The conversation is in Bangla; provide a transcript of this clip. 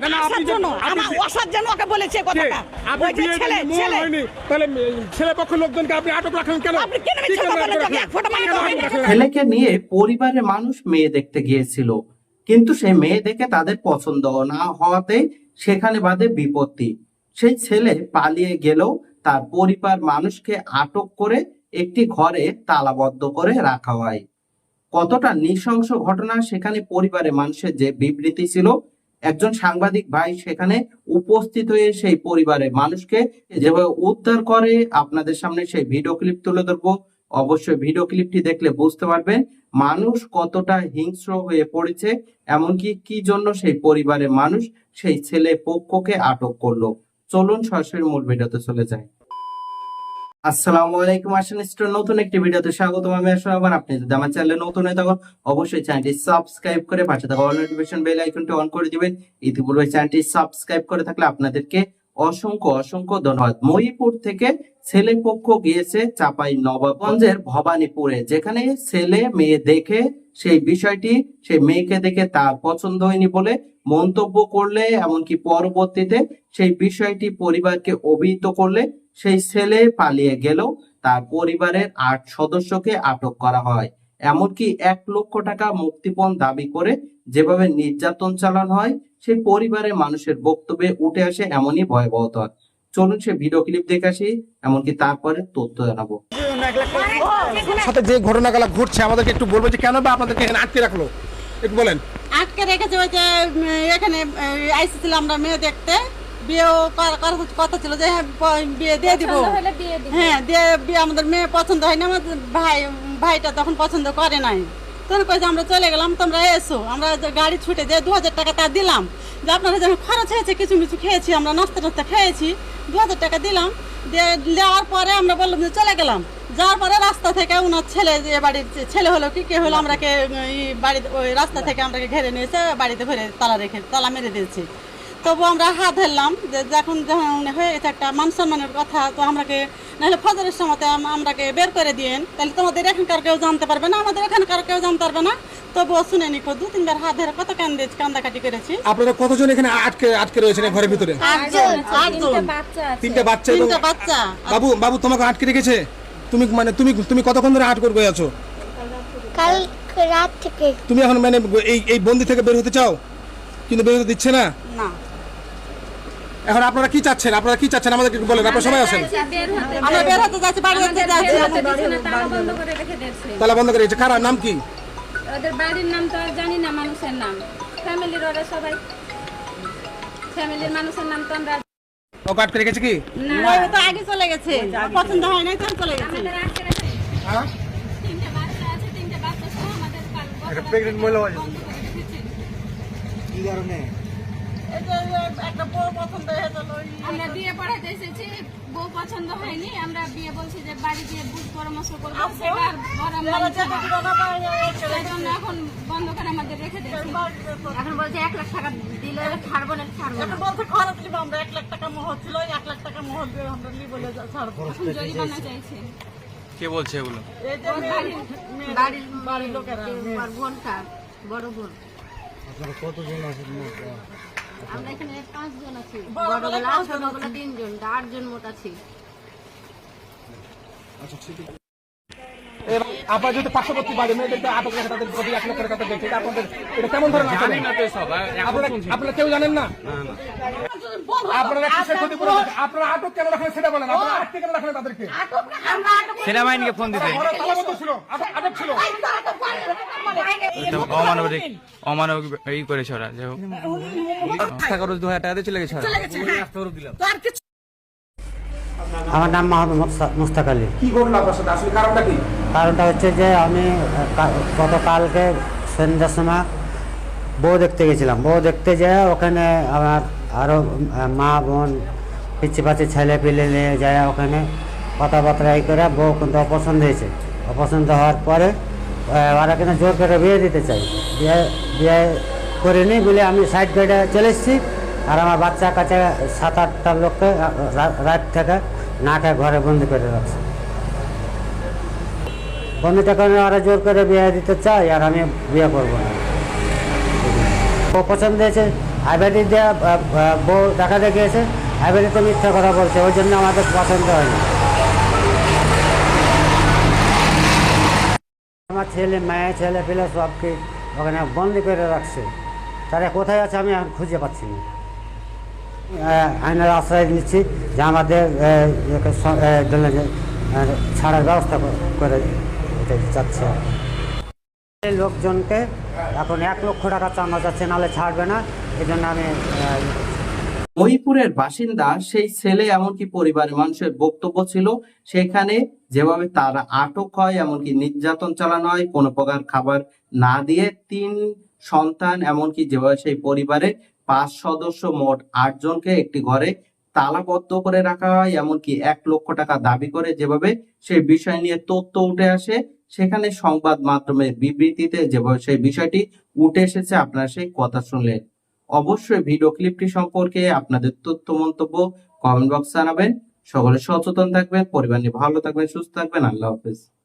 ওকে না, না, আসার জন্য আমার আসার জন্য ওকে বলেছে কথাটা। ওই যে ছেলে ছেলে। তাহলে ছেলে পক্ষের লোকজনকে আপনি আটক রাখলেন কেন? আপনি কেন মিথ্যা কথা বলেন? এক ফোঁটা পানি কেন দেওয়া আটক হয়নি? রাখলেন? ছেলেকে নিয়ে পরিবারের মানুষ মেয়ে দেখতে গিয়েছিল কিন্তু সেই মেয়ে দেখে তাদের পছন্দ না হওয়াতে সেখানে বাদে বিপত্তি। সেই ছেলে পালিয়ে গেলেও তার পরিবার মানুষকে আটক করে একটি ঘরে তালাবদ্ধ করে রাখা হয়। কতটা নৃশংস ঘটনা সেখানে পরিবারের মানুষের যে বিবৃতি ছিল একজন সাংবাদিক ভাই সেখানে উপস্থিত হয়ে সেই পরিবারের মানুষকে যেভাবে উদ্ধার করে, আপনাদের সামনে সেই ভিডিও ক্লিপ তুলে ধরবো। অবশ্যই ভিডিও ক্লিপটি দেখলে বুঝতে পারবেন মানুষ কতটা হিংস্র হয়ে পড়েছে, এমনকি কি জন্য সেই পরিবারের মানুষ সেই ছেলে পক্ষকে আটক করল। চলুন সরাসরি মূল ভিডিওতে চলে যায় আসসালামু আলাইকুম আসান স্টোর নতুন একটি ভিডিওতে স্বাগতম। আমি আসলে আবার আপনি যদি আমার চ্যানেলে নতুন হয়ে থাকুন, অবশ্যই চ্যানেলটি সাবস্ক্রাইব করে পাশে থাকা অল নোটিফিকেশন বেল আইকনটি অন করে দিবেন। ইতিপূর্বে চ্যানেলটি সাবস্ক্রাইব করে থাকলে আপনাদেরকে অসংখ্য অসংখ্য ধন্যবাদ। মহিপুর থেকে ছেলে পক্ষ গিয়েছে চাপাই নবাবগঞ্জের ভবানীপুরে, যেখানে ছেলে মেয়ে দেখে সেই বিষয়টি, সেই মেয়েকে দেখে তার পছন্দ হয়নি বলে মন্তব্য করলে, এমনকি পরবর্তীতে সেই বিষয়টি পরিবারকে অভিহিত করলে সেই ছেলে পালিয়ে গেলেও তার পরিবারের আট সদস্যকে আটক করা হয়। এমনকি এক লক্ষ টাকা মুক্তিপণ দাবি করে যেভাবে নির্যাতন চালানো হয় সেই পরিবারের মানুষের বক্তব্যে উঠে আসে এমনই ভয়াবহতা। চলুন সে ভিডিও ক্লিপ দেখে আসি এমনকি তারপরে তথ্য জানাব। সাথে যে ঘটনাগুলো ঘটছে আমাদেরকে একটু বলব যে কেন বা আপনাদেরকে এখানে আটকে রাখল? একটু বলেন। আটকে রেখেছে ওই যে এখানে আইসেছিলাম আমরা মেয়ে দেখতে। বিয়েও কথা ছিল যে হ্যাঁ, বিয়ে দিয়ে দিব। হ্যাঁ দিয়ে বিয়ে আমাদের মেয়ে পছন্দ হয়নি আমার ভাই ভাইটা তখন পছন্দ করে নাই। তখন কয়েছে আমরা চলে গেলাম তোমরা এসো। আমরা যে গাড়ি ছুটে যে দু হাজার টাকা তা দিলাম। যে আপনারা যখন খরচ হয়েছে কিছু কিছু খেয়েছি আমরা নাস্তা টাস্তা খেয়েছি দু হাজার টাকা দিলাম। দিয়ে দেওয়ার পরে আমরা বললাম যে চলে গেলাম। যাওয়ার পরে রাস্তা থেকে ওনার ছেলে যে বাড়ির ছেলে হলো কি কে হলো আমরাকে বাড়িতে ওই রাস্তা থেকে আমরাকে ঘেরে নিয়েছে বাড়িতে ঘরে তালা রেখে তালা মেরে দিয়েছে। তবু আমরা হাত ধরলাম যে যখন যখন হয়ে গেছে একটা মান সম্মানের কথা তো আমরাকে নাহলে ফজরের সময়তে আম- আমরাকে বের করে দিয়েন। তাহলে তোমাদের এখানকার কেউ জানতে পারবে না আমাদের এখানকার কেউ জানতে পারবে না। তবুও শুনে নিখো দু তিনবার হাত ধরে কত কান্দে কান্দাকাটি করেছি। আপনারা কতজন এখানে আটকে আটকে রয়েছেন ঘরের ভিতরে? আটজন আটজন তিনটা বাচ্চা তিনটা বাচ্চা বাবু বাবু তোমাকে আটকে রেখেছে? তুমি মানে তুমি তুমি কতক্ষণ ধরে আটক করে আছো? কাল রাত থেকে। তুমি এখন মানে এই এই বন্দি থেকে বের হতে চাও? কিন্তু বের হতে দিচ্ছে না? না। এখন আপনারা কি চাচ্ছেন? আপনারা কি চাচ্ছেন? আমাদেরকে একটু বলেন আপনারা সবাই আছেন। আমরা বের হতে যাচ্ছি বাড়ি যাচ্ছি তালা বন্ধ করে রেখে দিয়েছে। তালা বন্ধ করে নাম কি? ওদের বাড়ির নাম তো আর জানি না মানুষের নাম। ফ্যামিলির ওরা সবাই। ফ্যামিলির মানুষের নাম তো আমরা ওকে আটকে রেখেছে কি? ওই তো আগে চলে গেছে। পছন্দ হয় নাই তখন চলে গেছে। আমাদের আজকে হ্যাঁ? তিনটে বাচ্চা আছে তিনটে বাচ্চা সহ আমাদের কাল বন্ধ করে রেখেছে। এই যে একটা বউ পছন্দ হয়ে গেল। আমরা বিয়ে পড়াতে এসেছি বউ পছন্দ হয়নি আমরা বিয়ে বলছি যে বাড়ি দিয়ে বুঝ পরামর্শ করব বড় এখন বন্ধ করে আমাদের রেখে দিয়েছে। এখন বলছে এক লাখ টাকা দিলে ছাড়বো না ছাড়বো খরচ নিব আমরা এক লাখ টাকা মোহর ছিল এক লাখ টাকা মোহর দিয়ে আমরা নিয়ে বলে ছাড়বো। এখন জরিমানা চাইছে। কে বলছে এগুলো? এই যে বাড়ির বাড়ির বাড়ির লোকেরা বোনটা বড় বোন। আমরা এখানে পাঁচজন আছি। বড়গুলা ছোটগুলা তিনজন আটজন মোট আছি। এবার আপনারা যদি পার্শ্ববর্তী বাড়ি মেয়েদেরকে আটক রেখে তাদের প্রতি এক লক্ষ টাকা দেখে এটা আপনাদের এটা কেমন ধরনের আপনারা কেউ জানেন না। আপনারা কিসের ক্ষতিপূরণ দিচ্ছেন? আপনারা আটক কেন রাখলেন সেটা বলেন। আপনারা আটকে কেন রাখলেন তাদেরকে? সেনাবাহিনীকে ফোন দিতে। ওরা ছিল। আটক আটক ছিল। অমানবিক অমানবিক ই করেছে ওরা রোজ দু হাজার টাকা দিয়ে চলে গেছে আমার নাম মোহাম্মদ মুস্তাক আলী। কি ঘটলো আপনার সাথে? আসলে কারণটা কি? কারণটা হচ্ছে যে আমি গতকালকে সন্ধ্যার সময় বউ দেখতে গেছিলাম। বউ দেখতে যেয়ে ওখানে আমার আরও মা, বোন পিচ্ছি পাচ্ছি ছেলে পিলে নিয়ে যায় ওখানে। কথাবার্তা এই করে বউ কিন্তু অপছন্দ হয়েছে। অপছন্দ হওয়ার পরে ওরা কিন্তু জোর করে বিয়ে দিতে চাই বিয়ে বিয়ে করে করিনি বলে, আমি সাইড গাড়ি চলে এসেছি। আর আমার বাচ্চা কাছে সাত আটটা লোককে রাত থেকে নাকে ঘরে বন্দি করে রাখছে। বন্ধুটা কারণে ওরা জোর করে বিয়ে দিতে চাই আর আমি বিয়ে করব না। ও পছন্দ হয়েছে। আহ, আহ, বউ দেখা দেখিয়েছে আইবাড়ি তো মিথ্যা কথা বলছে ওই জন্য আমাদের পছন্দ হয়নি। আমার ছেলে মেয়ে ছেলে পেলে সবকে ওখানে বন্দি করে রাখছে। তারা কোথায় আছে আমি এখন খুঁজে পাচ্ছি না। আইনের আশ্রয় নিচ্ছি যে আমাদের ছাড়ার ব্যবস্থা করে চাচ্ছে। লোকজনকে এখন এক লক্ষ টাকা চাঁদা যাচ্ছে নাহলে ছাড়বে না এই জন্য আমি মহিপুরের বাসিন্দা, সেই ছেলে এমনকি পরিবারের মানুষের বক্তব্য ছিল, সেখানে যেভাবে তারা আটক হয়, এমনকি নির্যাতন চালানো হয়, কোনো প্রকার খাবার না দিয়ে তিন সন্তান, এমনকি যেভাবে সেই পরিবারে পাঁচ সদস্য মোট আট জনকে একটি ঘরে তালাবদ্ধ করে রাখা হয়, এমনকি এক লক্ষ টাকা দাবি করে যেভাবে সেই বিষয় নিয়ে তথ্য উঠে আসে, সেখানে সংবাদ মাধ্যমের বিবৃতিতে যেভাবে সেই বিষয়টি উঠে এসেছে, আপনারা সেই কথা শুনলেন। অবশ্যই ভিডিও ক্লিপটি সম্পর্কে আপনাদের তথ্য, মন্তব্য কমেন্ট বক্স জানাবেন। সকলে সচেতন থাকবেন, পরিবার নিয়ে ভালো থাকবেন, সুস্থ থাকবেন। আল্লাহ হাফেজ।